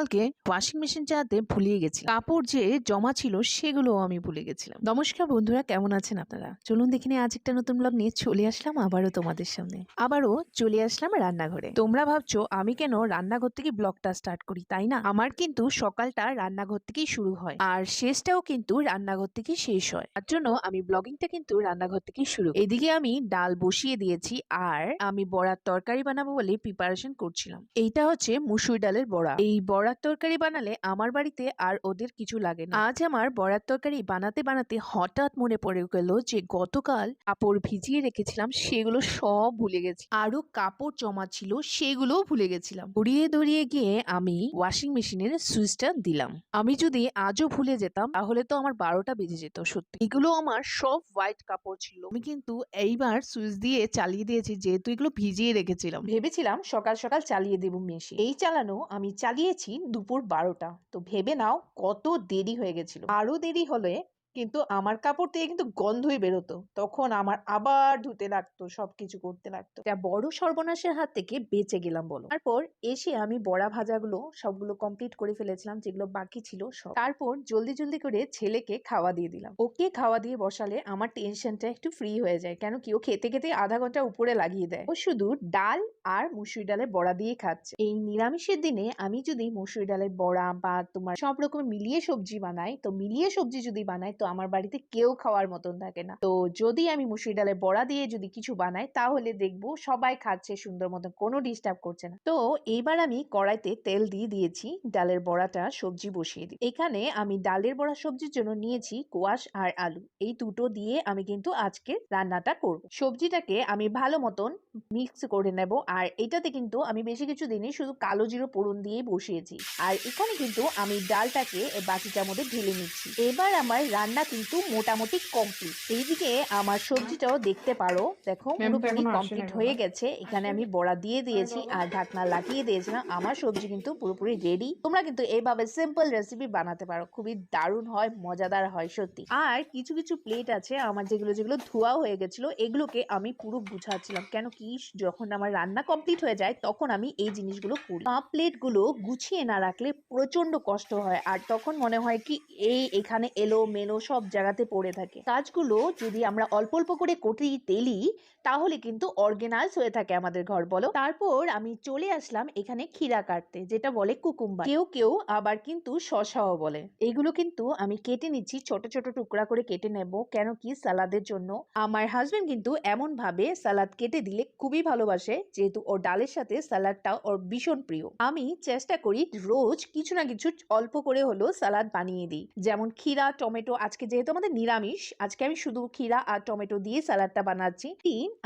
কালকে washing machine চালাতে ভুলিয়ে গেছি কাপড় যে জমা ছিল সেগুলো আমি ভুলে গেছিলাম। নমস্কার বন্ধুরা, কেমন আছেন আপনারা? চলুন দেখে নিয়ে আজ একটা নতুন ব্লগ নিয়ে চলে আসলাম আবারও তোমাদের সামনে। আবারও চলে আসলাম রান্নাঘরে। তোমরা ভাবছ আমি কেন রান্নাঘর থেকে ব্লগটা স্টার্ট করি, তাই না? আমার কিন্তু সকালটা রান্নাঘর থেকেই শুরু হয় আর শেষটাও কিন্তু রান্নাঘর থেকেই শেষ হয়। তার জন্য আমি ব্লগিংটা কিন্তু রান্নাঘর থেকেই শুরু এদিকে আমি ডাল বসিয়ে দিয়েছি আর আমি বড়ার তরকারি বানাবো বলে প্রিপারেশন করছিলাম। এইটা হচ্ছে মুসুর ডালের বড়া। এই বড়ার তরকারি বানালে আমার বাড়িতে আর ওদের কিছু লাগে না। আজ আমার বড়ার তরকারি বানাতে বানাতে হঠাৎ মনে পড়ে গেল যে গতকাল কাপড় ভিজিয়ে রেখেছিলাম, সেগুলো সব ভুলে গেছি। আরও কাপড় জমা ছিল সেগুলোও ভুলে গেছিলাম। ঘুরিয়ে ধরিয়ে গিয়ে আমি ওয়াশিং মেশিনের সুইচটা দিলাম। আমি যদি আজও ভুলে যেতাম, তাহলে তো আমার বারোটা বেজে যেত, সত্যি। এগুলো আমার সব হোয়াইট কাপড় ছিল। আমি কিন্তু এইবার সুইচ দিয়ে চালিয়ে দিয়েছি, যেহেতু এগুলো ভিজিয়ে রেখেছিলাম। ভেবেছিলাম সকাল সকাল চালিয়ে দেবো মেশিন এই চালানো আমি চালিয়েছি দুপুর বারোটা। তো ভেবে নাও কত দেরি হয়ে গেছিল। আরও দেরি হলে কিন্তু আমার কাপড় থেকে কিন্তু গন্ধই বেরোতো। তখন আমার আবার ধুতে লাগতো, সবকিছু করতে লাগতো। একটা বড় সর্বনাশের হাত থেকে বেঁচে গেলাম বলো। তারপর এসে আমি বড়া ভাজাগুলো সবগুলো কমপ্লিট করে ফেলেছিলাম, যেগুলো বাকি ছিল সব। তারপর জলদি জলদি করে ছেলেকে খাওয়া দিয়ে দিলাম। ওকে খাওয়া দিয়ে বসালে আমার টেনশনটা একটু ফ্রি হয়ে যায়, কেন কি ও খেতে খেতে আধা ঘণ্টা উপরে লাগিয়ে দেয়। ও শুধু ডাল আর মুসুরি ডালের বড়া দিয়ে খাচ্ছে। এই নিরামিষের দিনে আমি যদি মুসুরি ডালের বড়া বা তোমার সব রকম মিলিয়ে সবজি বানাই, তো মিলিয়ে সবজি যদি বানাই তো আমার বাড়িতে কেউ খাওয়ার মতন থাকে না। তো যদি আমি মুসুরি ডালের বড়া দিয়ে যদি কিছু বানাই, তাহলে দেখব সবাই খাচ্ছে সুন্দর মতন, কোনো ডিস্টার্ব করছে না। তো এইবার আমি কড়াইতে তেল দিয়ে দিয়েছি, ডালের বড়াটা সবজি বসিয়ে দিই এখানে আমি ডালের বড়া সবজির জন্য নিয়েছি কোয়াশ আর আলু। এই দুটো দিয়ে আমি কিন্তু আজকে রান্নাটা করব। সবজিটাকে আমি ভালো মতন মিক্স করে নেব, আর এটাতে কিন্তু আমি বেশি কিছু দিনই শুধু কালো জিরো পোড়ন দিয়েই বসিয়েছি। আর এখানে কিন্তু আমি ডালটাকে বাটিটার মধ্যে ঢেলে নিচ্ছি। এবার আমার রান্না কিন্তু মোটামুটি কমপ্লিট এইদিকে আমার সবজিটাও দেখতে পারো। দেখো পুরোপুরি কমপ্লিট হয়ে গেছে। এখানে আমি বড়া দিয়ে দিয়েছি আর ঢাকনা লাগিয়ে দিয়েছিলাম। আমার সবজি কিন্তু পুরোপুরি রেডি তোমরা কিন্তু এইভাবে সিম্পল রেসিপি বানাতে পারো। খুবই দারুণ হয় মজাদার হয় সত্যি। আর কিছু কিছু প্লেট আছে। আমার যেগুলো যেগুলো ধোয়া হয়ে গেছিল এগুলোকে আমি পুরো বুঝাচ্ছিলাম কেন কি যখন আমার রান্না কমপ্লিট হয়ে যায় তখন আমি এই জিনিসগুলো করি। প্লেটগুলো গুছিয়ে না রাখলে প্রচণ্ড কষ্ট হয়। আর তখন মনে হয় কি এই এখানে এলো মেলো সব জায়গাতে পড়ে থাকে। কাজগুলো যদি আমরা অল্প অল্প করে করি তেলি, তাহলে কিন্তু অর্গানাইজ হয়ে থাকে আমাদের ঘর, বলো? তারপর আমি চলে আসলাম এখানে ক্ষীরা কাটতে, যেটা বলে কুকুম্বা কেউ কেউ আবার কিন্তু শশাও বলে। এগুলো কিন্তু আমি কেটে নিচ্ছি, ছোট ছোট টুকরা করে কেটে নেব, কেন কি সালাদের জন্য। আমার হাজবেন্ড কিন্তু এমন ভাবে সালাদ কেটে দিলে খুবই ভালোবাসে, যেহেতু ওর ডালের সাথে সালাদটা ওর ভীষণ প্রিয়। আমি চেষ্টা করি রোজ কিছু না কিছু অল্প করে হলেও সালাদ বানিয়ে দিই। যেমন ক্ষীরা, টমেটো আজকে যেহেতু আমাদের নিরামিষ, আজকে আমি শুধু ক্ষীরা আর টমেটো দিয়ে সালাদটা বানাচ্ছি।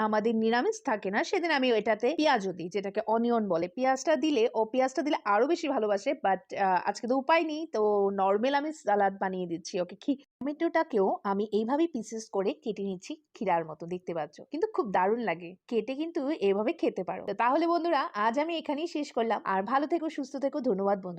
আমাদের নিরামিষ থাকে না, সেদিন আমি ওইটাতে পেঁয়াজও দিই, যেটাকে অনিয়ন বলে। পেঁয়াজটা দিলে, ও পেঁয়াজটা দিলে আরও বেশি ভালোবাসে, বাট আজকে তো উপায় নেই, তো নর্মাল আমি সালাদ বানিয়ে দিচ্ছি ওকে। কি টমেটোটাকেও আমি এইভাবে পিসেস করে কেটে নিচ্ছি ক্ষীরার মতো, দেখতে পাচ্ছ? কিন্তু খুব দারুণ লাগে, কেটে কিন্তু এভাবে খেতে পারো। তাহলে বন্ধুরা, আজ আমি এখানেই শেষ করলাম, আর ভালো থেকো, সুস্থ থেকো, ধন্যবাদ বন্ধু।